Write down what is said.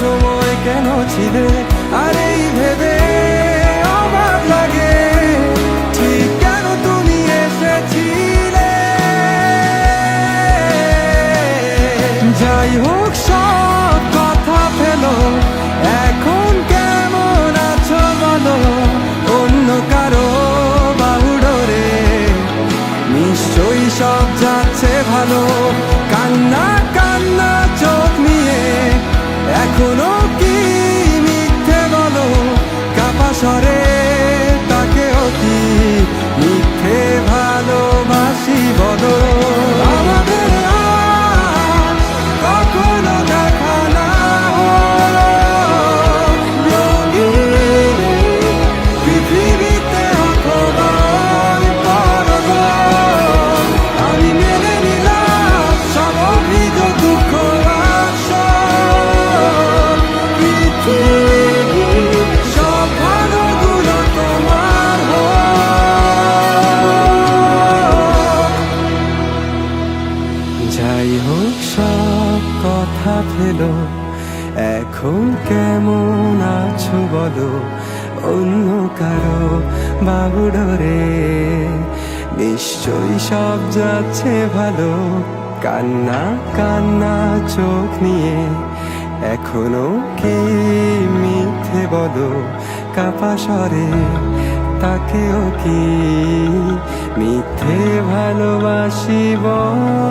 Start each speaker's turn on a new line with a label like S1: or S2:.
S1: সময় কেন ছিলে? আরে ভেবে আমার লাগে। ঠিক কেন তুমি এসেছিলে? যাই হোক, সব কথা ফেলো। এখন কেমন আছো বলো? অন্য কারও বাহুডোরে। নিশ্চয়ই সব যাচ্ছে ভালো। এখনও কি যাই হোক, সব কথা ফেলো। এখন কেমন আছো বলো? অন্য কারও বাবুডরে নিশ্চয়ই সব যাচ্ছে ভালো। কান্না কান্না, চোখ নিয়ে। এখনও কি মিথ্যে বলো? কাপা স্বরে, তাকেও কি মিথ্যে ভালোবাসি বলো?